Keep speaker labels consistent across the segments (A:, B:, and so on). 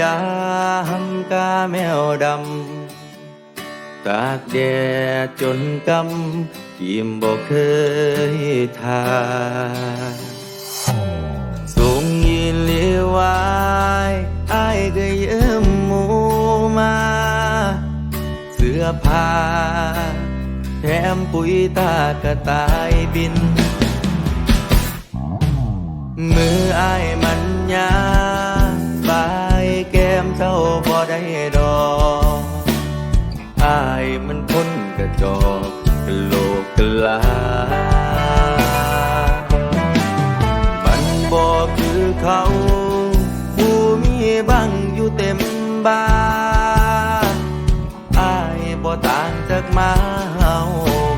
A: ยามกาแมวดำ ตากแดดจนกำกิมบ่เคยทาส่งยินเลียวายอายก็ยืมหมูมา เสื้อผ้าแถมปุ๋ยตากระต่ายบิน มืออายมัน กลา มันบ่คือเขา ผู้มีบังอยู่เต็มบ้านอายบ่ต่างจากมาเฮา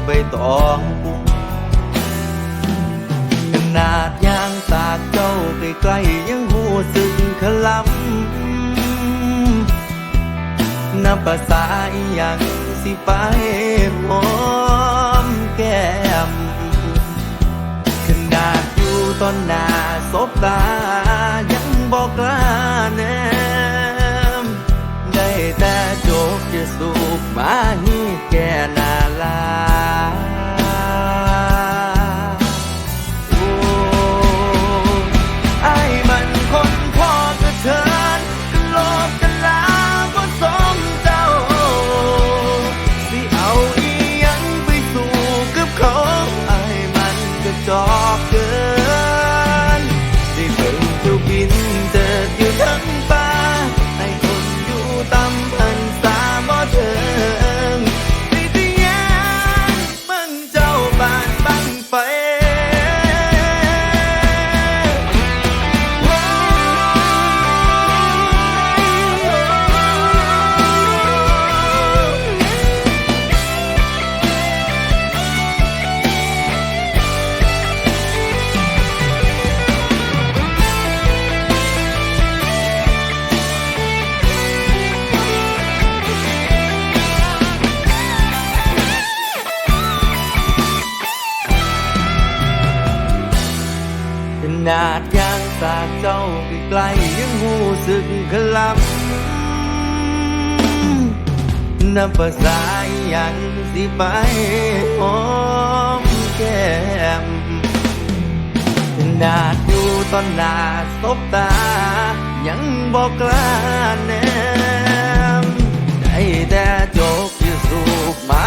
A: ใบตองปุงขนาดยางสากเจ้าใกล้ๆยังหูสึกขลำนับภาษาอหยังสิไปหมอ ตอนหน้าสบตา ขนาดยางสากเจ้าใกล้ยังหูสึกขลำนับภาษาอหยังสิไปหอมแก้มขนาดอยู่ตอนหน้าสบตา ยังบอกกล้าแนมได้แต่จกอยู่สูบมา